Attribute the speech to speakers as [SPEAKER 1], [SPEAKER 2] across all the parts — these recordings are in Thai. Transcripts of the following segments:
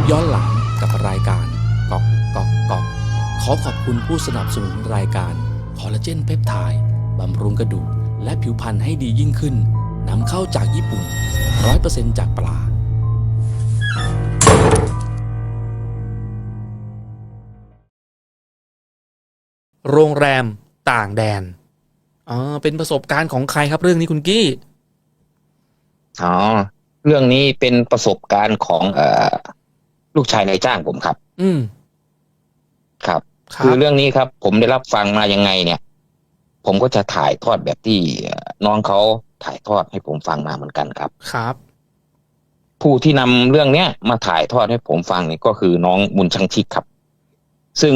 [SPEAKER 1] ปย้อนหลังกับรายการกอกกอกกอกขอขอบคุณผู้สนับสนุนรายการคอลลาเจนเพปไทด์บำรุงกระดูกและผิวพรรณให้ดียิ่งขึ้นนำเข้าจากญี่ปุ่น 100%จากปลาโรงแรมต่างแดนอ๋อเป็นประสบการณ์ของใครครับเรื่องนี้คุณกี้
[SPEAKER 2] อ๋อ เรื่องนี้เป็นประสบการณ์ของเอ่อ ลูกชายนายจ้างผมครับ
[SPEAKER 1] อืม
[SPEAKER 2] ครับ
[SPEAKER 1] ครั
[SPEAKER 2] คือบเรื่องนี้ครับ ผมได้รับฟังมายังไงเนี่ย ผมก็จะถ่ายทอดแบบที่เอ่อน้องเขาถ่ายทอดให้ผมฟังมาเหมือนกันครับ
[SPEAKER 1] ครับ
[SPEAKER 2] ผู้ที่นำเรื่องเนี้ยมาถ่ายทอดให้ผมฟังเนี่ยก็คือน้องมุนชังชิกครับ ซึ่ง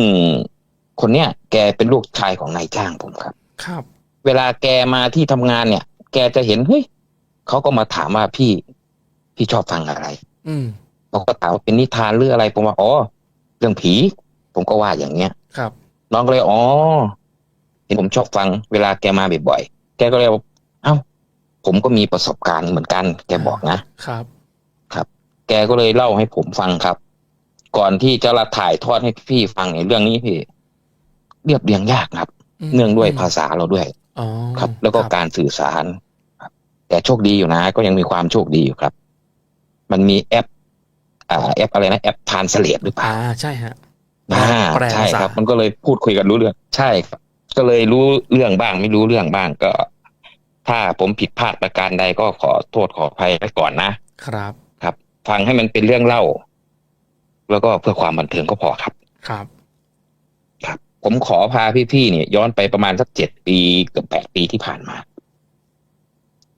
[SPEAKER 2] คนเนี้ยแกเป็นลูกชายของนายจ้างผมครับ
[SPEAKER 1] ครับ
[SPEAKER 2] เวลาแกมาที่ทำงานเนี่ย แกจะเห็นเฮ้ยเขาก็มาถามว่าพี่พี่ชอบฟังอะไร
[SPEAKER 1] อืม
[SPEAKER 2] ผมก็ถามว่าเป็นนิทานหรืออะไรผมว่าอ๋อเรื่องผี ผมก็ว่าอย่างเงี้ย
[SPEAKER 1] ครับ
[SPEAKER 2] น้องก็เลยอ๋อเห็นผมชอบฟังเวลาแกมาบ่อยๆแกก็เลยบอกเอ้า ผมก็มีประสบการณ์เหมือนกัน แกบอกนะ
[SPEAKER 1] ครับ
[SPEAKER 2] แกก็เลยเล่าให้ผมฟังครับ ก่อนที่จะละถ่ายทอดให้พี่ฟังในเรื่องนี้พี่ เรียบเรียงยากครับ
[SPEAKER 1] ม
[SPEAKER 2] เนื่องด้วย
[SPEAKER 1] ม
[SPEAKER 2] ภาษาเราด้วย
[SPEAKER 1] อ๋อ
[SPEAKER 2] ครับ แล้วก็การสื่อสารครับแต่โชคดีอยู่นะ ก็ยังมีความโชคดีอยู่ครับ มันมีแอปอ่า แอปอะไรนะแอปทานสเลดหรือเปล่า
[SPEAKER 1] อ่าใช่ฮะ
[SPEAKER 2] อ่า
[SPEAKER 1] แปล
[SPEAKER 2] ใช่
[SPEAKER 1] ภาษา
[SPEAKER 2] ครับ มันก็เลยพูดคุยกันรู้เรื่อง ใช่ครับ ก็เลยรู้เรื่องบ้าง ไม่รู้เรื่องบ้างก็ ถ้าผมผิดพลาดประการใดก็ขอโทษขออภัยไว้ก่อนนะครับ ครับ ฟังให้มันเป็นเรื่องเล่า แล้วก็เพื่อความบันเทิงก็พอครับ
[SPEAKER 1] ครับ
[SPEAKER 2] ครับ ผมขอพาพี่ๆเนี่ย ย้อนไปประมาณสักเจ็ดปีเกับแปดปีที่ผ่านมา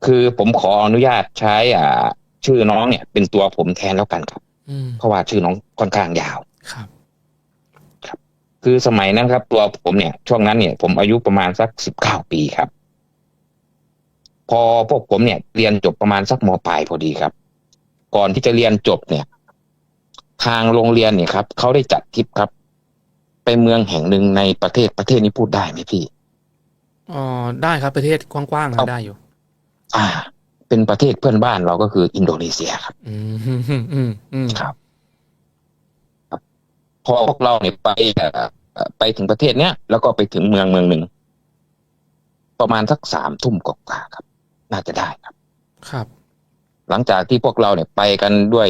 [SPEAKER 2] คือผมขออนุญาตใช้ อ่า ชื่อน้องเนี่ย เป็นตัวผมแทนแล้วกันครับ
[SPEAKER 1] อืม
[SPEAKER 2] เพราะว่าชื่อน้องค่อนข้างยาว
[SPEAKER 1] ครับ
[SPEAKER 2] คือสมัยนั้นครับ ตัวผมเนี่ย ช่วงนั้นเนี่ย ผมอายุประมาณสักสิบเก้าปีครับ พอพวกผมเนี่ย เรียนจบประมาณสักมปลายพอดีครับ ก่อนที่จะเรียนจบเนี่ย ทางโรงเรียนเนี่ยครับเขาได้จัดทริปครับ ไปเมืองแห่งหนึ่งในประเทศประเทศนี้พูดได้ไหมพี่
[SPEAKER 1] อ๋อได้ครับประเทศกว้างๆ
[SPEAKER 2] ครั
[SPEAKER 1] นะ
[SPEAKER 2] บ
[SPEAKER 1] ได้อยู่
[SPEAKER 2] อ่า เป็นประเทศเพื่อนบ้านเราก็คืออินโดนีเซียครับ
[SPEAKER 1] อืมอืมอืมอืมอืม
[SPEAKER 2] ครับพอพวกเราเนี่ยไปเอ่อเอ่อไปถึงประเทศเนี้ยแล้วก็ไปถึงเมืองเมืองหนึ่งประมาณสักสามทุ่มกว่าๆครับ น่าจะได้ครับ
[SPEAKER 1] ครับ
[SPEAKER 2] หลังจากที่พวกเราเนี่ยไปกันด้วย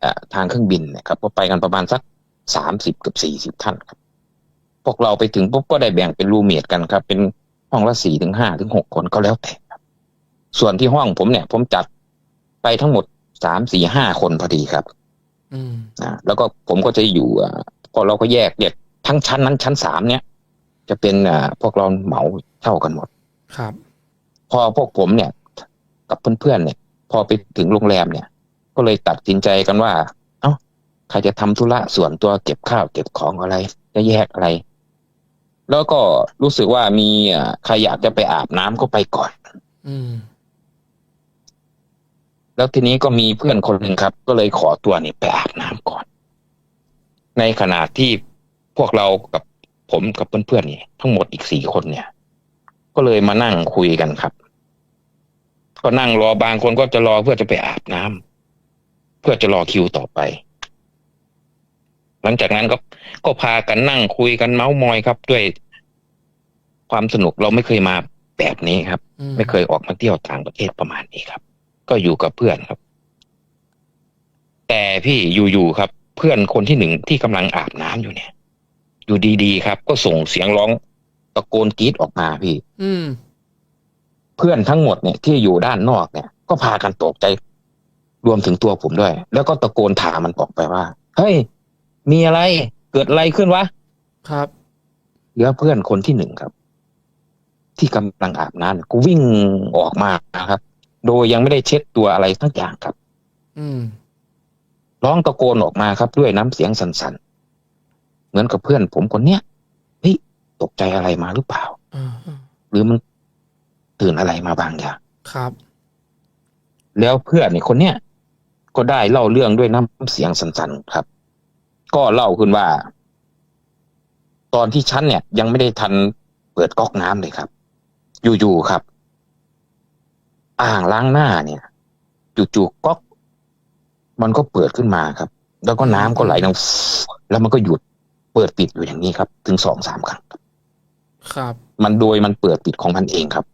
[SPEAKER 2] เอ่อทางเครื่องบินเนะครับก็ไปกันประมาณสักสามสิบกับสี่สิบท่านครับ พวกเราไปถึงปุ๊บก็ได้แบ่งเป็นรูเมทกันครับ เป็นห้องละสี่ถึงห้าถึงหกคนก็แล้วแต่ครับ ส่วนที่ห้องผมเนี่ย ผมจัดไปทั้งหมดสามสี่ห้าคนพอดีครับ
[SPEAKER 1] อืม
[SPEAKER 2] อ่าแล้วก็ผมก็จะอยู่อ่าพอเราก็แยกแยกทั้งชั้นนั้นชั้นสามเนี่ย จะเป็นอ่าพวกเราเหมาเท่ากันหมด
[SPEAKER 1] ครับ
[SPEAKER 2] พอพวกผมเนี่ย กับเพื่อนๆเนี่ย พอไปถึงโรงแรมเนี่ย ก็เลยตัดสินใจกันว่า เอ้าใครจะทำธุระส่วนตัวเก็บข้าวเก็บของอะไร จะแยกอะไร แล้วก็รู้สึกว่ามีอ่าใครอยากจะไปอาบน้ำก็ไปก่อน
[SPEAKER 1] อืม
[SPEAKER 2] แล้วทีนี้ก็มีเพื่อนคนหนึ่งครับ ก็เลยขอตัวเนี่ยไปอาบน้ำก่อน ในขณะที่พวกเรากับผมกับเพื่อนๆเนี่ยทั้งหมดอีกสี่คนเนี่ย ก็เลยมานั่งคุยกันครับ ก็นั่งรอบางคนก็จะรอเพื่อจะไปอาบน้ำเพื่อจะรอคิวต่อไป หลังจากนั้นก็ก็พากันนั่งคุยกันเมาส์มอยครับ ด้วยความสนุกเราไม่เคยมาแบบนี้ครับ
[SPEAKER 1] อืม
[SPEAKER 2] ไม่เคยออกมาเที่ยวต่างประเทศประมาณนี้ครับ ก็อยู่กับเพื่อนครับ แต่พี่อยู่ๆครับ เพื่อนคนที่หนึ่งที่กำลังอาบน้ำอยู่เนี่ย อยู่ดีๆครับ ก็ส่งเสียงร้องตะโกนกรีดออกมาพี่
[SPEAKER 1] อืม
[SPEAKER 2] เพื่อนทั้งหมดเนี่ยที่อยู่ด้านนอกเนี่ย ก็พากันตกใจ รวมถึงตัวผมด้วย แล้วก็ตะโกนถามมันออกไปว่าเฮ้ยมีอะไรเกิดอะไรขึ้นวะ
[SPEAKER 1] ครับ
[SPEAKER 2] เหลือเพื่อนคนที่หนึ่งครับ ที่กำลังอาบน้ำก็วิ่งออกมานะครับ โดยยังไม่ได้เช็ดตัวอะไรทั้งอย่างครับ
[SPEAKER 1] อืม
[SPEAKER 2] ร้องตะโกนออกมาครับด้วยน้ำเสียงสั่นๆ เหมือนกับเพื่อนผมคนเนี้ยเฮ้ยตกใจอะไรมาหรือเปล่า
[SPEAKER 1] อ่าอ่า
[SPEAKER 2] หรือมันตื่นอะไรมาบางอย่าง
[SPEAKER 1] ครับ
[SPEAKER 2] แล้วเพื่อนนี่คนเนี้ยก็ได้เล่าเรื่องด้วยน้ำเสียงสั่นๆครับ ก็เล่าขึ้นว่า ตอนที่ฉันเนี่ย ยังไม่ได้ทันเปิดก๊อกน้ำเลยครับ อยู่ๆครับ อ่างล้างหน้าเนี่ยจู่ๆก๊อกมันก็เปิดขึ้นมาครับ แล้วก็น้ำก็ไหลลงแล้วมันก็หยุดเปิดปิดอยู่อย่างนี้ครับ ถึงสองสามครั้ง
[SPEAKER 1] ครับ
[SPEAKER 2] มันโดยมันเปิดปิดของมันเองครับ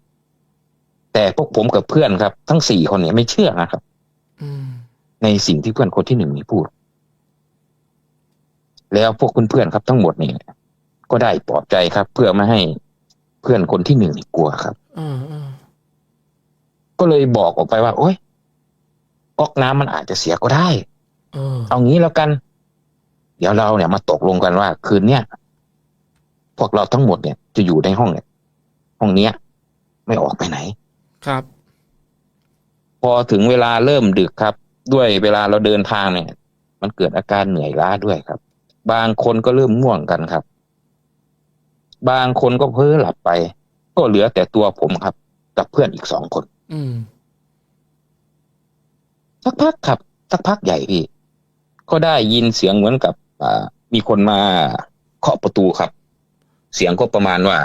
[SPEAKER 2] แต่พวกผมกับเพื่อนครับ ทั้งสี่คนเนี่ยไม่เชื่อนะครับ
[SPEAKER 1] อืม
[SPEAKER 2] ในสิ่งที่เพื่อนคนที่หนึ่งนี่พูด แล้วพวกเพื่อนๆครับทั้งหมดนี่ก็ได้ปลอบใจครับ เพื่อไม่ให้เพื่อนคนที่หนึ่งนี่กลัวครับ
[SPEAKER 1] อ่าอ่า
[SPEAKER 2] ก็เลยบอกออกไปว่า โอ๊ยก๊อกน้ำมันอาจจะเสียก็ได้
[SPEAKER 1] เออ
[SPEAKER 2] เอางี้แล้วกัน เดี๋ยวเราเนี่ยมาตกลงกันว่า คืนเนี้ยพวกเราทั้งหมดเนี่ย จะอยู่ในห้องเนี่ย ห้องเนี้ย ไม่ออกไปไหน
[SPEAKER 1] ครับ
[SPEAKER 2] พอถึงเวลาเริ่มดึกครับ ด้วยเวลาเราเดินทางเนี่ย มันเกิดอาการเหนื่อยล้าด้วยครับ บางคนก็เริ่มง่วงกันครับ บางคนก็เพ้อหลับไป ก็เหลือแต่ตัวผมครับ กับเพื่อนอีกสองคน
[SPEAKER 1] อืม
[SPEAKER 2] สักพักครับ สักพักใหญ่พี่ก็ได้ยินเสียงเหมือนกับอ่ามีคนมาเคาะประตูครับ เสียงก็ประมาณว่า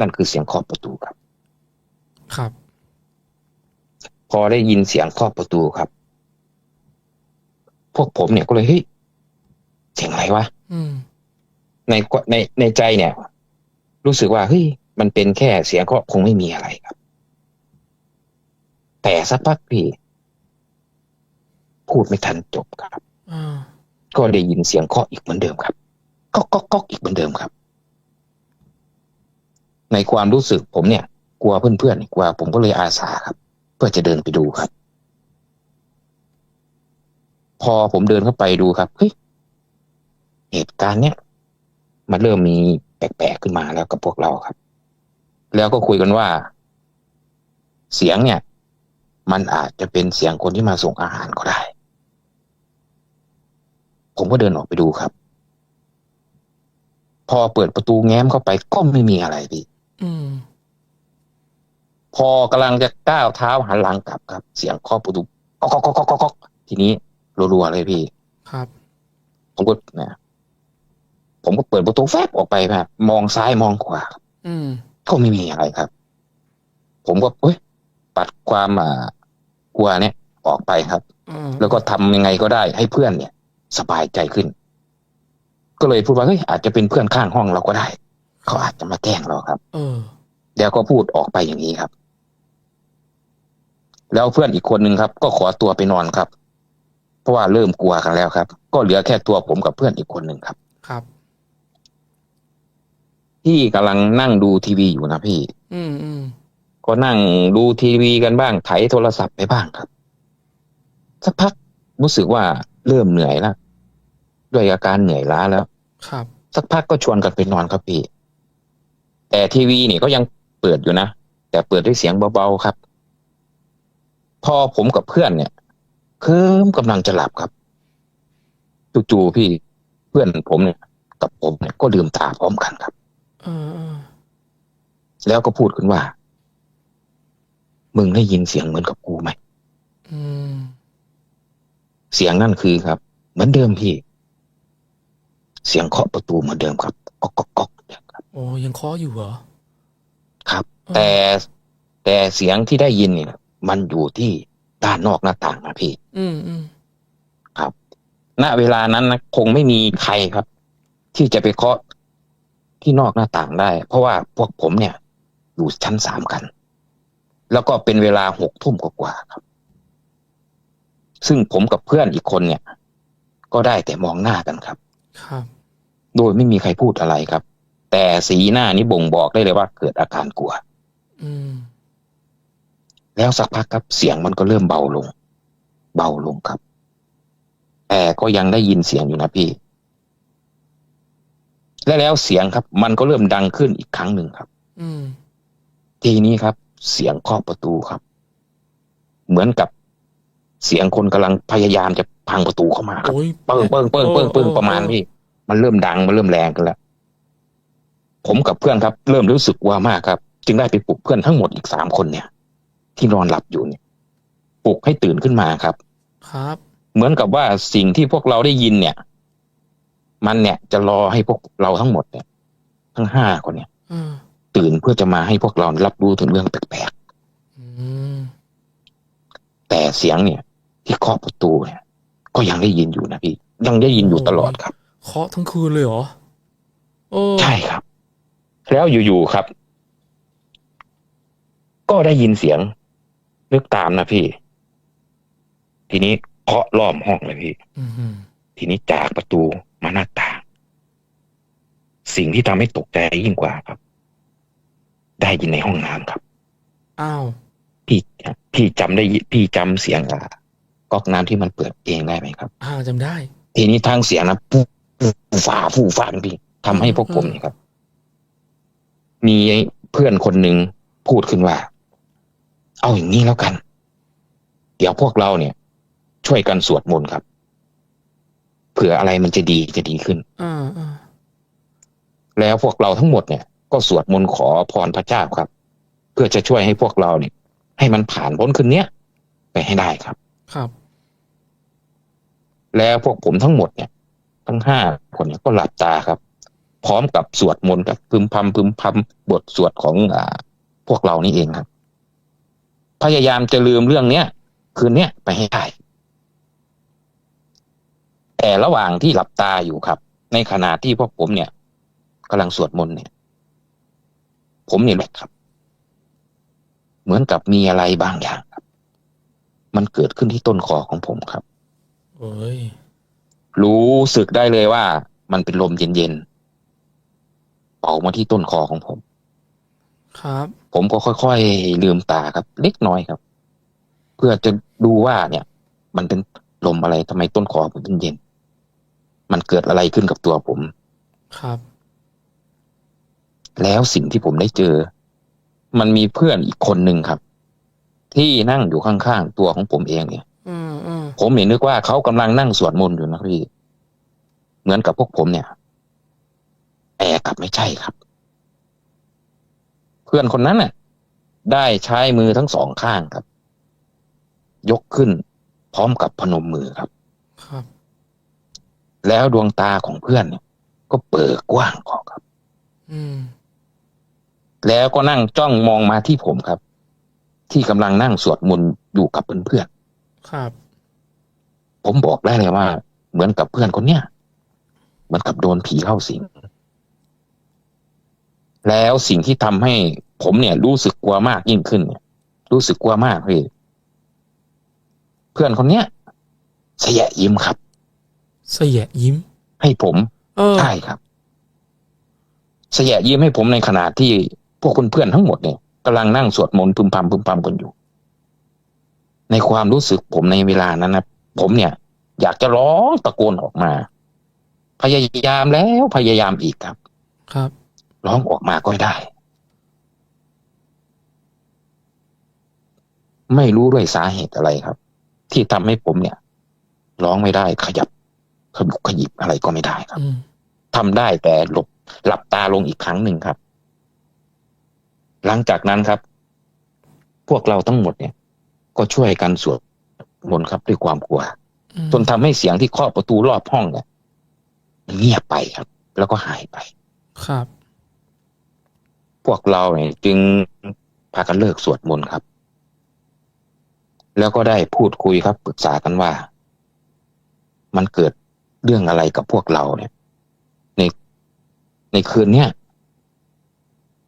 [SPEAKER 2] นั่นคือเสียงเคาะประตูครับ
[SPEAKER 1] ครับ
[SPEAKER 2] พอได้ยินเสียงเคาะประตูครับ พวกผมเนี่ยก็เลยเฮ้ยเสียงอะไรวะ
[SPEAKER 1] อืม
[SPEAKER 2] ในในในใจเนี่ย รู้สึกว่าเฮ้ย มันเป็นแค่เสียงเคาะคงไม่มีอะไรครับ แต่สักพักพี่ พูดไม่ทันจบครับ
[SPEAKER 1] อ่า
[SPEAKER 2] ก็ได้ยินเสียงเคาะอีกเหมือนเดิมครับก๊อกก๊อกก๊อกอีกเหมือนเดิมครับ ในความรู้สึกผมเนี่ย กลัวเพื่อนๆกลัวผมก็เลยอาสาครับ เพื่อจะเดินไปดูครับ พอผมเดินเข้าไปดูครับเฮ้ยเหตุการณ์เนี้ยมันเริ่มมีแปลกๆขึ้นมาแล้วกับพวกเราครับ แล้วก็คุยกันว่า เสียงเนี่ย มันอาจจะเป็นเสียงคนที่มาส่งอาหารก็ได้ ผมก็เดินออกไปดูครับ พอเปิดประตูแง้มเข้าไปก็ไม่มีอะไรพี่
[SPEAKER 1] อืม
[SPEAKER 2] พอกำลังจะก้าวเท้าหันหลังกลับครับ เสียงเคาะประตูก๊อกก๊อกก๊อกก๊อกก๊อกก๊อกทีนี้รัวๆเลยพี่
[SPEAKER 1] ครับ
[SPEAKER 2] ผมก็นะผมก็เปิดประตูแฟบออกไปแบบมองซ้ายมองขวา
[SPEAKER 1] อืม
[SPEAKER 2] ก็ไม่มีอะไรครับ ผมก็เอ้ยปัดความอ่ากลัวเนี่ย ออกไปครับ
[SPEAKER 1] อ่า
[SPEAKER 2] แล้วก็ทำยังไงก็ได้ให้เพื่อนเนี่ย สบายใจขึ้น ก็เลยพูดว่าเฮ้ยอาจจะเป็นเพื่อนข้างห้องเราก็ได้ เขาอาจจะมาแกล้งเราครับ
[SPEAKER 1] เออ
[SPEAKER 2] แล้วก็พูดออกไปอย่างนี้ครับ แล้วเพื่อนอีกคนหนึ่งครับ ก็ขอตัวไปนอนครับ เพราะว่าเริ่มกลัวกันแล้วครับ ก็เหลือแค่ตัวผมกับเพื่อนอีกคนหนึ่งครับ
[SPEAKER 1] ครับ
[SPEAKER 2] ที่กำลังนั่งดูทีวีอยู่นะพี่
[SPEAKER 1] อืมอืม
[SPEAKER 2] ก็นั่งดูทีวีกันบ้างไถโทรศัพท์ไปบ้างครับ สักพักรู้สึกว่าเริ่มเหนื่อยแล้วด้วยอาการเหนื่อยล้าแล้ว
[SPEAKER 1] ครับ
[SPEAKER 2] สักพักก็ชวนกันไปนอนครับพี่ แต่ทีวีนี่ก็ยังเปิดอยู่นะ แต่เปิดด้วยเสียงเบาๆครับ พอผมกับเพื่อนเนี่ยเคลิ้มกำลังจะหลับครับจู่ๆพี่เพื่อนผมเนี่ย กับผมเนี่ยก็ลืมตาพร้อมกันครับ
[SPEAKER 1] เออเออ
[SPEAKER 2] แล้วก็พูดขึ้นว่า มึงได้ยินเสียงเหมือนกับกูไหม
[SPEAKER 1] อืม
[SPEAKER 2] เสียงนั่นคือครับ เหมือนเดิมพี่ เสียงเคาะประตูเหมือนเดิมครับก๊อกก๊อกก๊อกเนี่ยครับ
[SPEAKER 1] โอ้ยังเคาะอยู่เหรอ
[SPEAKER 2] ครับ
[SPEAKER 1] เออ
[SPEAKER 2] แต่แต่เสียงที่ได้ยินเนี่ย มันอยู่ที่ด้านนอกหน้าต่างนะพี่
[SPEAKER 1] อืมอืม
[SPEAKER 2] ณเวลานั้นนะคงไม่มีใครครับ ที่จะไปเคาะ ที่นอกหน้าต่างได้ เพราะว่าพวกผมเนี่ย อยู่ชั้นสามกัน แล้วก็เป็นเวลาหกทุ่มกว่าๆครับ ซึ่งผมกับเพื่อนอีกคนเนี่ย ก็ได้แต่มองหน้ากันครับ
[SPEAKER 1] ครับ
[SPEAKER 2] โดยไม่มีใครพูดอะไรครับ แต่สีหน้านี้บ่งบอกได้เลยว่าเกิดอาการกลัว
[SPEAKER 1] อืม
[SPEAKER 2] แล้วสักพักครับ เสียงมันก็เริ่มเบาลง เบาลงครับ แต่ก็ยังได้ยินเสียงอยู่นะพี่ และแล้วเสียงครับ มันก็เริ่มดังขึ้นอีกครั้งหนึ่งครับ
[SPEAKER 1] อืม
[SPEAKER 2] ทีนี้ครับ เสียงเคาะประตูครับ เหมือนกับเสียงคนกำลังพยายามจะพังประตูเข้ามาครับ
[SPEAKER 1] โอ้ย
[SPEAKER 2] เปิ้งเปิ้งเปิ้งเปิ้งเปิ้ง
[SPEAKER 1] ออ
[SPEAKER 2] ประมาณ
[SPEAKER 1] เออ
[SPEAKER 2] นี้มันเริ่มดังมันเริ่มแรงกันแล้วผมกับเพื่อนครับ เริ่มรู้สึกว่ามากครับ จึงได้ไปปลุกเพื่อนทั้งหมดอีกสามคนเนี่ย ที่นอนหลับอยู่เนี่ยปลุกให้ตื่นขึ้นมาครับ
[SPEAKER 1] ครับ
[SPEAKER 2] เหมือนกับว่าสิ่งที่พวกเราได้ยินเนี่ย มันเนี่ยจะรอให้พวกเราทั้งหมดเนี่ย ทั้งห้าคนเนี่ย
[SPEAKER 1] อืม
[SPEAKER 2] ตื่นเพื่อจะมาให้พวกเรารับรู้ถึงเรื่องแปลก
[SPEAKER 1] อืม
[SPEAKER 2] ๆแต่เสียงเนี่ย ที่เคาะประตูเนี่ย ก็ยังได้ยินอยู่นะพี่ยังได้ยินอยู่ตลอดครับ
[SPEAKER 1] เคาะทั้งคืนเลยเหรอโอ้
[SPEAKER 2] ใช่ครับ แล้วอยู่ๆครับ ก็ได้ยินเสียงนึกตามนะพี่ ทีนี้เคาะล้อมห้องเลยพี่
[SPEAKER 1] อือหือ
[SPEAKER 2] ทีนี้จากประตู มาหน้าต่าง สิ่งที่ทำให้ตกใจยิ่งกว่าครับ ได้ยินในห้องน้ำครับ
[SPEAKER 1] อ้าว
[SPEAKER 2] พี่พี่จำได้ยิพี่จำเสียงอะก๊อกน้ำที่มันเปิดเองได้ไหมครับ
[SPEAKER 1] อ้าวจำได้
[SPEAKER 2] ทีนี้ทางเสียงนะฟู่ฟู่ฟ้าฟู่ฟ้าพี่ทำให้พวกผมเนี่ยครับ มีเพื่อนคนหนึ่งพูดขึ้นว่า เอาอย่างนี้แล้วกัน เดี๋ยวพวกเราเนี่ย ช่วยกันสวดมนต์ครับ เผื่ออะไรมันจะดีจะดีขึ้น
[SPEAKER 1] อ่าอ่า
[SPEAKER 2] แล้วพวกเราทั้งหมดเนี่ย ก็สวดมนต์ขอพรพระเจ้าครับ เพื่อจะช่วยให้พวกเราเนี่ย ให้มันผ่านพ้นคืนเนี้ยไปให้ได้ครับ
[SPEAKER 1] ครับ
[SPEAKER 2] แล้วพวกผมทั้งหมดเนี่ย ทั้งห้าคนเนี่ยก็หลับตาครับ พร้อมกับสวดมนต์กับพึมพำพึมพำบทสวดของอ่า พวกเรานี่เองครับ พยายามจะลืมเรื่องเนี้ยคืนเนี้ยไปให้ได้ แต่ระหว่างที่หลับตาอยู่ครับ ในขณะที่พวกผมเนี่ยกำลังสวดมนต์เนี่ย ผมเนี่ยแหละครับ เหมือนกับมีอะไรบางอย่างครับ มันเกิดขึ้นที่ต้นคอของผมครับ
[SPEAKER 1] เอ้ย
[SPEAKER 2] รู้สึกได้เลยว่า มันเป็นลมเย็นๆเป่ามาที่ต้นคอของผม
[SPEAKER 1] ครับ
[SPEAKER 2] ผมก็ค่อยๆลืมตาครับ เล็กน้อยครับ เพื่อจะดูว่าเนี่ย มันเป็นลมอะไรทำไมต้นคอผมถึงเย็น มันเกิดอะไรขึ้นกับตัวผม
[SPEAKER 1] ครับ
[SPEAKER 2] แล้วสิ่งที่ผมได้เจอ มันมีเพื่อนอีกคนหนึ่งครับ ที่นั่งอยู่ข้างๆตัวของผมเองเนี่ย
[SPEAKER 1] อืมอืม
[SPEAKER 2] ผมเห็นนึกว่าเขากำลังนั่งสวดมนต์อยู่นะพี่ เหมือนกับพวกผมเนี่ยแต่กลับไม่ใช่ครับ เพื่อนคนนั้นน่ะ ได้ใช้มือทั้งสองข้างครับ ยกขึ้นพร้อมกับพนมมือครับ
[SPEAKER 1] ครับ
[SPEAKER 2] แล้วดวงตาของเพื่อนเนี่ยก็เปิดกว้างออกครับ
[SPEAKER 1] อืม
[SPEAKER 2] แล้วก็นั่งจ้องมองมาที่ผมครับ ที่กำลังนั่งสวดมนต์อยู่กับเพื่อนๆ
[SPEAKER 1] ครับ
[SPEAKER 2] ผมบอกได้เลยว่า เหมือนกับเพื่อนคนเนี้ยเหมือนกับโดนผีเข้าสิงแล้วสิ่งที่ทำให้ผมเนี่ย รู้สึกกลัวมากยิ่งขึ้นเนี่ย รู้สึกกลัวมากพี่เพื่อนคนเนี้ยเสยะยิ้มครับ
[SPEAKER 1] เสยะยิ้ม
[SPEAKER 2] ให้ผม
[SPEAKER 1] เออ
[SPEAKER 2] ใช่ครับ เสยะยิ้มให้ผมในขณะที่พวกเพื่อนๆทั้งหมดเนี่ยกำลังนั่งสวดมนต์พึมพำพึมพำกันอยู่ ในความรู้สึกผมในเวลานั้นนะผมเนี่ย อยากจะร้องตะโกนออกมา พยายามแล้วพยายามอีกครับ
[SPEAKER 1] ครับ
[SPEAKER 2] ร้องออกมาก็ไม่ได้ ไม่รู้ด้วยสาเหตุอะไรครับ ที่ทำให้ผมเนี่ย ร้องไม่ได้ขยับ ขยุกขยิบอะไรก็ไม่ได้ครับ
[SPEAKER 1] อืม
[SPEAKER 2] ทำได้แต่หลบหลับตาลงอีกครั้งหนึ่งครับ หลังจากนั้นครับ พวกเราทั้งหมดเนี่ย ก็ช่วยกันสวดมนต์ครับด้วยความกลัว
[SPEAKER 1] อืม
[SPEAKER 2] จนทำให้เสียงที่เคาะประตูรอบห้องเนี่ยมันเงียบไปครับ แล้วก็หายไป
[SPEAKER 1] ครับ
[SPEAKER 2] พวกเราเนี่ยจึงพากันเลิกสวดมนต์ครับ แล้วก็ได้พูดคุยครับปรึกษากันว่า มันเกิด เรื่องอะไรกับพวกเราเนี่ย ในในคืนเนี้ย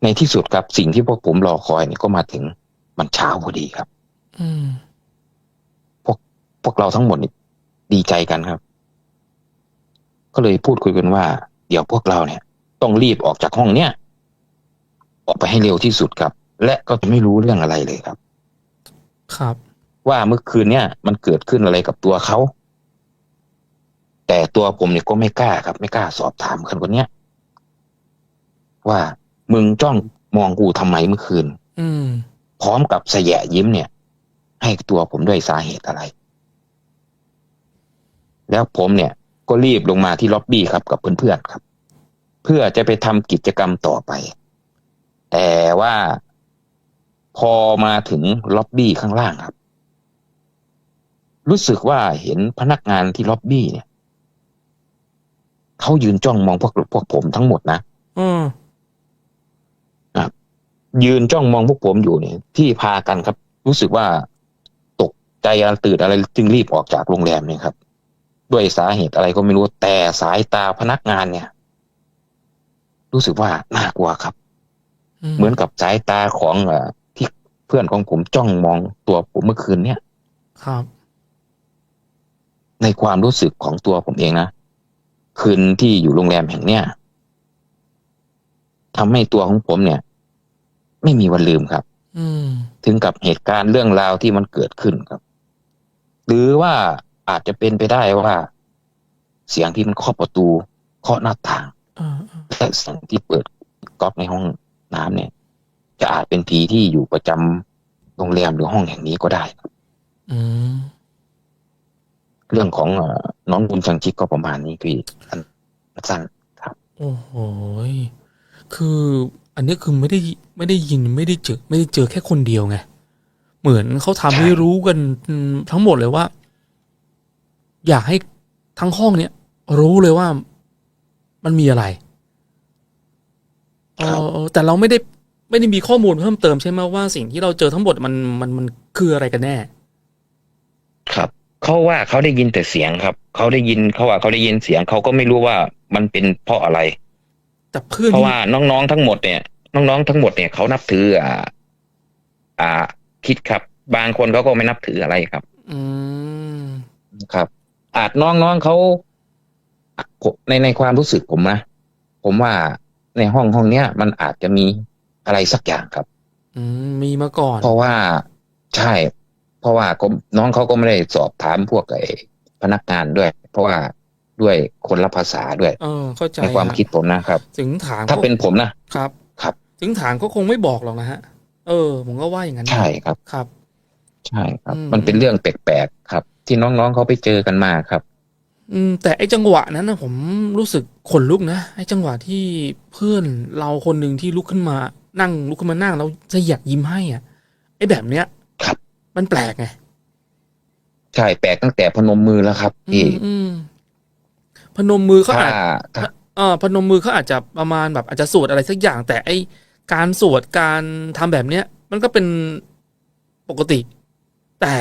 [SPEAKER 2] ในที่สุดครับสิ่งที่พวกผมรอคอยเนี่ยก็มาถึงมันเช้าพอดีครับ
[SPEAKER 1] อืม
[SPEAKER 2] พวกเราทั้งหมดนี่ดีใจกันครับ ก็เลยพูดคุยกันว่า เดี๋ยวพวกเราเนี่ย ต้องรีบออกจากห้องเนี้ยออกไปให้เร็วที่สุดครับ และก็จะไม่รู้เรื่องอะไรเลยครับ
[SPEAKER 1] ครับ
[SPEAKER 2] ว่าเมื่อคืนเนี้ยมันเกิดขึ้นอะไรกับตัวเขา แต่ตัวผมเนี่ยก็ไม่กล้าครับ ไม่กล้าสอบถามคนคนเนี้ยว่ามึงจ้องมองกูทำไมเมื่อคืน
[SPEAKER 1] อืม
[SPEAKER 2] พร้อมกับเสยะยิ้มเนี่ย ให้ตัวผมด้วยสาเหตุอะไร แล้วผมเนี่ย ก็รีบลงมาที่ล็อบบี้ครับ กับเพื่อนๆครับ เพื่อจะไปทำกิจกรรมต่อไป แต่ว่าพอมาถึงล็อบบี้ข้างล่างครับ รู้สึกว่าเห็นพนักงานที่ล็อบบี้เนี่ย เขายืนจ้องมองพวกพวกผมทั้งหมดนะ
[SPEAKER 1] อืม
[SPEAKER 2] ยืนจ้องมองพวกผมอยู่เนี่ย ที่พากันครับ รู้สึกว่าตกใจอะไรตื่นอะไรจึงรีบออกจากโรงแรมเนี่ยครับ ด้วยสาเหตุอะไรก็ไม่รู้แต่สายตาพนักงานเนี่ย รู้สึกว่าน่ากลัวครับ เหมือนกับสายตาของเออที่เพื่อนของผมจ้องมองตัวผมเมื่อคืนเนี่ย
[SPEAKER 1] ครับ
[SPEAKER 2] ในความรู้สึกของตัวผมเองนะ คืนที่อยู่โรงแรมแห่งเนี้ยทำให้ตัวของผมเนี่ย ไม่มีวันลืมครับ
[SPEAKER 1] อืม
[SPEAKER 2] ถึงกับเหตุการณ์เรื่องราวที่มันเกิดขึ้นครับ หรือว่าอาจจะเป็นไปได้ว่า เสียงที่มันเคาะประตูเคาะหน้าต่าง
[SPEAKER 1] เออเออ
[SPEAKER 2] และเสียงที่เปิดก๊อกในห้องน้ำเนี่ย จะอาจเป็นผีที่อยู่ประจำโรงแรมหรือห้องแห่งนี้ก็ได้ครับ
[SPEAKER 1] อืม
[SPEAKER 2] เรื่องของเออน้องบุญชังชิกก็ประมาณนี้พี่สั้น
[SPEAKER 1] โอ้โหยคืออันนี้คือไม่ได้ไม่ได้ยินไม่ได้เจอ ไม่ได้เจอแค่คนเดียวไงเหมือนเขาทำให้รู้กันทั้งหมดเลยว่า อยากให้ทั้งห้องเนี้ยรู้เลยว่ามันมีอะไรเออเออแต่เราไม่ได้ไม่ได้มีข้อมูลเพิ่มเติมใช่ไหมว่าสิ่งที่เราเจอทั้งหมดมันมันมันคืออะไรกันแน่
[SPEAKER 2] ครับ เขาว่าเขาได้ยินแต่เสียงครับ เขาได้ยินเขาว่าเขาได้ยินเสียงเขาก็ไม่รู้ว่ามันเป็นเพราะอะไร
[SPEAKER 1] แต่เพื่อน
[SPEAKER 2] เพราะ
[SPEAKER 1] ที่
[SPEAKER 2] ว่าน้องๆทั้งหมดเนี่ย น้องๆทั้งหมดเนี่ยเขานับถืออ่า อ่า คิดครับ บางคนเขาก็ไม่นับถืออะไรครับ
[SPEAKER 1] อืม
[SPEAKER 2] ครับ อาจน้องๆเขาผมในในความรู้สึกผมนะผมว่าในห้องห้องเนี้ย มันอาจจะมีอะไรสักอย่างครับ
[SPEAKER 1] อืมมีมาก่อน
[SPEAKER 2] เพราะว่าใช่ เพราะว่าก็น้องเขาก็ไม่ได้สอบถามพวกไอ้พนักงานด้วย เพราะว่าด้วยคนละภาษาด้วย
[SPEAKER 1] เออเข้าใจ
[SPEAKER 2] ในความ
[SPEAKER 1] ฮะ
[SPEAKER 2] คิดผมนะครับ
[SPEAKER 1] ถึงถาม
[SPEAKER 2] ถ้า
[SPEAKER 1] ก็
[SPEAKER 2] เป็นผมนะ
[SPEAKER 1] ครับ
[SPEAKER 2] ครับ
[SPEAKER 1] ถึงถามก็คงไม่บอกหรอกนะฮะ เออ ผมก็ว่าอย่างนั้น
[SPEAKER 2] ใช่ครับ
[SPEAKER 1] ครับ
[SPEAKER 2] ใช่ครับ
[SPEAKER 1] อืม
[SPEAKER 2] มันเป็นเรื่องแปลกๆครับ ที่น้องๆเขาไปเจอกันมาครับ
[SPEAKER 1] อืม แต่ไอ้จังหวะนั้นนะผมรู้สึกขนลุกนะไอ้จังหวะที่เพื่อนเราคนหนึ่งที่ลุกขึ้นมา นั่งลุกขึ้นมานั่งแล้วจะอยากยิ้มให้อะไอ้แบบเนี้ย
[SPEAKER 2] ครับ
[SPEAKER 1] มันแปลกไง
[SPEAKER 2] ใช่แปลกตั้งแต่พนมมือแล้วครับ
[SPEAKER 1] อื
[SPEAKER 2] พี่
[SPEAKER 1] มอืมพนมมือเขา
[SPEAKER 2] ถ้า
[SPEAKER 1] อาจ
[SPEAKER 2] ถ้า
[SPEAKER 1] เออพนมมือเขาอาจจะประมาณแบบอาจจะสวดอะไรสักอย่าง แต่ไอการสวดการทำแบบเนี้ย มันก็เป็นปกติ แต่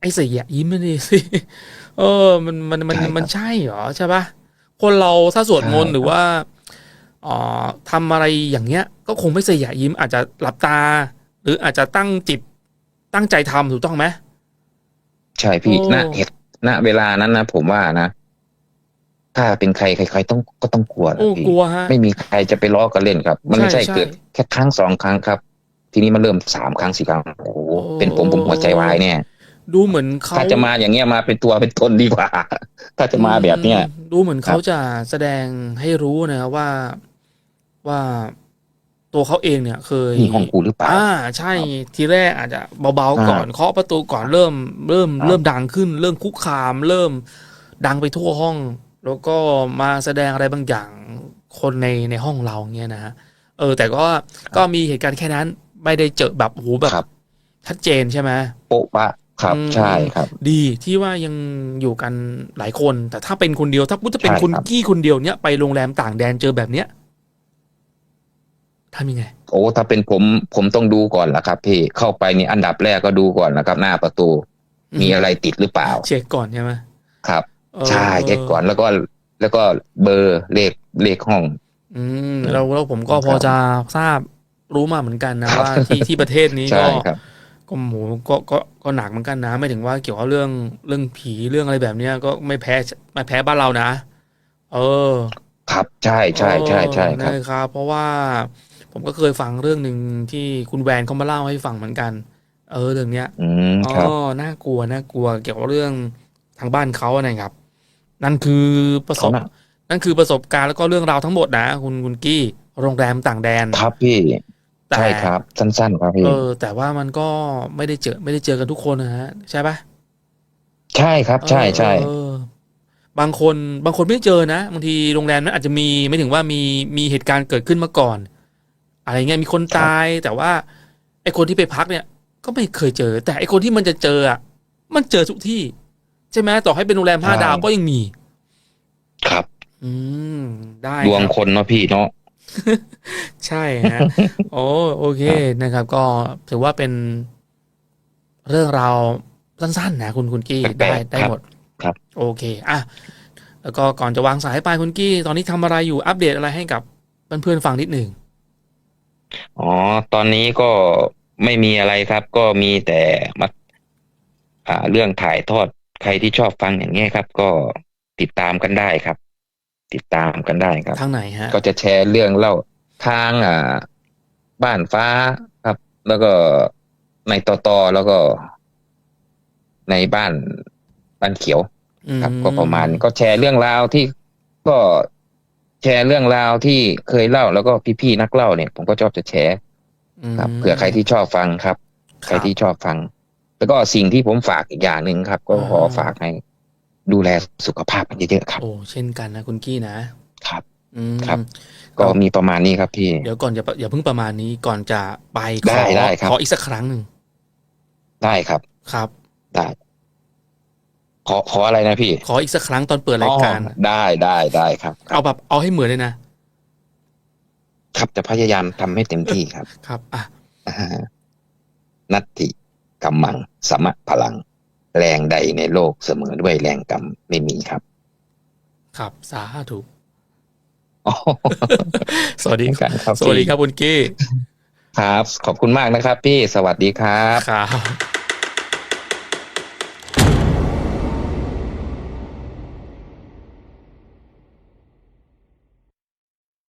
[SPEAKER 1] ไอเสียยิ้มไม่ดีสิเออ มันมันมันมันใช่เหรอใช่ปะคนเราถ้าสวดมนต์หรือว่าอ๋อทำอะไรอย่างเงี้ย ก็คงไม่เสียยิ้มอาจจะหลับตา หรืออาจจะตั้งจิต ตั้งใจทำถูกต้องไหม
[SPEAKER 2] ใช่พี่
[SPEAKER 1] โอ้
[SPEAKER 2] ณเหตุณเวลานั้นนะผมว่านะถ้าเป็นใครใครๆต้องก็ต้องกลัวนะ
[SPEAKER 1] โอ้
[SPEAKER 2] พี่
[SPEAKER 1] กลัวฮะ
[SPEAKER 2] ไม่มีใครจะไปล้อกันเล่นครับ มันไม่
[SPEAKER 1] ใช่
[SPEAKER 2] ใช่
[SPEAKER 1] ใช่
[SPEAKER 2] เกิด แค่ครั้งสองครั้งครับ ทีนี้มันเริ่มสามครั้งสี่ครั้งโอ้โห
[SPEAKER 1] โอ้
[SPEAKER 2] เป็นผมผมหัวใจวายเนี่ย
[SPEAKER 1] ดูเหมือนเขา
[SPEAKER 2] ถ้าจะมาอย่างเงี้ยมาเป็นตัวเป็นตนดีกว่า ถ้าจะมาแบบเนี้ย
[SPEAKER 1] อืมดูเหมือนเขาจะแสดงให้รู้นะครับว่าว่า ตัวเขาเองเนี่ยเคย
[SPEAKER 2] นี่ห้องกูหรือเปล่า
[SPEAKER 1] อ่าใช่ทีแรกอาจจะเบาๆก่อน
[SPEAKER 2] อ่า
[SPEAKER 1] เคาะประตูก่อนเริ่ม เริ่ม
[SPEAKER 2] ครับ
[SPEAKER 1] เริ่มดังขึ้น เริ่มคุกคาม เริ่มดังไปทั่วห้อง แล้วก็มาแสดงอะไรบางอย่างคนในในห้องเราเงี้ยนะฮะเออ แต่ก็ก็มีเหตุการณ์แค่นั้น ไม่ได้เจอแบบโอ้โหแบบ
[SPEAKER 2] ครับ
[SPEAKER 1] ชัดเจนใช่ไหม
[SPEAKER 2] โป๊ะปะครับ
[SPEAKER 1] อืม
[SPEAKER 2] ใช่ครับ
[SPEAKER 1] ดีที่ว่ายังอยู่กันหลายคน แต่ถ้าเป็นคนเดียวถ้าพูดจะเป็น
[SPEAKER 2] ใช่
[SPEAKER 1] คุณ
[SPEAKER 2] ครับ
[SPEAKER 1] กี้คนเดียวเนี้ยไปโรงแรมต่างแดนเจอแบบเนี้ย ทำยังไง
[SPEAKER 2] โอ้ถ้าเป็นผมผมต้องดูก่อนละครับพี่เข้าไปนี่อันดับแรกก็ดูก่อนนะครับ หน้าประตู มีอะไรติดหรือเปล่า
[SPEAKER 1] เช็คก่อนใช่ไหม
[SPEAKER 2] ครับ
[SPEAKER 1] เออ
[SPEAKER 2] ใช่เช็คก่อนแล้วก็แล้วก็เบอร์เลขเลขห้อง
[SPEAKER 1] อืมแล้วแล้วผมก็
[SPEAKER 2] ครับ
[SPEAKER 1] พอจะทราบรู้มาเหมือนกันนะครับว่าที่ที่ประเทศนี้
[SPEAKER 2] ใช่
[SPEAKER 1] ก็
[SPEAKER 2] ครับ
[SPEAKER 1] ก็หมูก็ก็ก็หนักเหมือนกันนะไม่ถึงว่าเกี่ยวกับเรื่องเรื่องผีเรื่องอะไรแบบเนี้ยก็ไม่แพ้ไม่แพ้บ้านเรานะ เออ
[SPEAKER 2] ครับใช่ใช่ใช่ใช่ครับ
[SPEAKER 1] นะครับเพราะว่า ผมก็เคยฟังเรื่องหนึ่งที่คุณแวนเขามาเล่าให้ฟังเหมือนกัน เออเรื่องเนี้ย
[SPEAKER 2] อืม
[SPEAKER 1] อ๋อ
[SPEAKER 2] ครับ
[SPEAKER 1] น่ากลัวน่ากลัวเกี่ยวกับเรื่องทางบ้านเขานะครับ นั่นคือประสบ
[SPEAKER 2] เขาน่ะ
[SPEAKER 1] นั่นคือประสบการณ์แล้วก็เรื่องราวทั้งหมดนะคุณคุณกี้โรงแรมต่างแดน
[SPEAKER 2] ครับพี่
[SPEAKER 1] แต่
[SPEAKER 2] ใช่ครับ สั้น ๆ ครับพี่
[SPEAKER 1] เออ แต่ว่ามันก็ไม่ได้เจอ ไม่ได้เจอกันทุกคนนะฮะ ใช่ปะ
[SPEAKER 2] ใช่ครับ ใช่ใช่
[SPEAKER 1] เออเออบางคนบางคนไม่เจอนะบางทีโรงแรมนั้นอาจจะมีไม่ถึงว่ามีมีเหตุการณ์เกิดขึ้นมาก่อน อะไรเงี้ยมีคนตายแต่ว่าไอคนที่ไปพักเนี่ย ก็ไม่เคยเจอ แต่ไอคนที่มันจะเจออะมันเจอทุกที่ ใช่ไหมต่อให้เป็นโรงแรมห้าดาวก็ยังมี
[SPEAKER 2] ครับ
[SPEAKER 1] อืม ได้
[SPEAKER 2] ดวง
[SPEAKER 1] ครับ
[SPEAKER 2] คนเนาะพี่เนาะ
[SPEAKER 1] ใช่ฮะโอ้โอเคนะครับ ก็ถือว่าเป็นเรื่องราวสั้นๆ นะคุณคุณกี้
[SPEAKER 2] แปล
[SPEAKER 1] ได้
[SPEAKER 2] กๆ
[SPEAKER 1] ได้
[SPEAKER 2] ครับ
[SPEAKER 1] หมด
[SPEAKER 2] ครับ
[SPEAKER 1] โอเคอะแล้วก็ก่อนจะวางสายไปคุณกี้ ตอนนี้ทำอะไรอยู่อัปเดตอะไรให้กับเพื่อนๆฟังนิดหนึ่ง
[SPEAKER 2] อ๋อ ตอนนี้ก็ไม่มีอะไรครับ ก็มีแต่มาอ่า เรื่องถ่ายทอดใครที่ชอบฟังอย่างเงี้ยครับ ก็ติดตามกันได้ครับ ติดตามกันได้ครับ
[SPEAKER 1] ทางไหนฮะ
[SPEAKER 2] ก็จะแชร์เรื่องเล่าทางอ่า บ้านฟ้าครับ แล้วก็ในต่อตอแล้วก็ ในบ้านบ้านเขียวครับ
[SPEAKER 1] อื
[SPEAKER 2] ก็ประมาณก็แชร์เรื่องราวที่ก็ แชร์เรื่องราวที่เคยเล่าแล้วก็พี่ๆนักเล่าเนี่ย ผมก็ชอบจะแชร์ครับ
[SPEAKER 1] ม
[SPEAKER 2] เผื่อใครที่ชอบฟังครับ ใครที่ชอบฟัง แล้วก็สิ่งที่ผมฝากอีกอย่างหนึ่งครับ ก็ขอฝากให้ดูแลสุขภาพกันเยอะๆครับ
[SPEAKER 1] โอ้เช่นกันนะคุณกี้นะครับอืม
[SPEAKER 2] ครับ ก็มีประมาณนี้ครับพี่
[SPEAKER 1] เดี๋ยวก่อนอย่าอย่าเพิ่งประมาณนี้ก่อนจะไปข
[SPEAKER 2] ได้
[SPEAKER 1] อ
[SPEAKER 2] ได้ครับ
[SPEAKER 1] ขออีกสักครั้งหนึ่ง
[SPEAKER 2] ได้ครับ
[SPEAKER 1] ครับ
[SPEAKER 2] ได้ ขอขออะไรนะพี่
[SPEAKER 1] ขออีกสักครั้งตอนเปิดรายการ
[SPEAKER 2] อ๋อได้ได้ได้ครับ
[SPEAKER 1] เอาแบบเอาให้เหมือนเลยนะ
[SPEAKER 2] ครับจะพยายามทำให้เต็มที่ครับ
[SPEAKER 1] ครับอะ
[SPEAKER 2] อ่านัตติกำมัง สมะพลัง แรงใดในโลกเสมอด้วยแรงกรรมไม่มีครับ
[SPEAKER 1] ครับสาธุ
[SPEAKER 2] อ๋อ
[SPEAKER 1] สวัสดี
[SPEAKER 2] เหมือนกันครับ
[SPEAKER 1] สวัสดี
[SPEAKER 2] พี่
[SPEAKER 1] ครับคุณกี้
[SPEAKER 2] ครับ ขอบคุณมากนะครับ พี่สวัสดีครับ
[SPEAKER 1] ครับ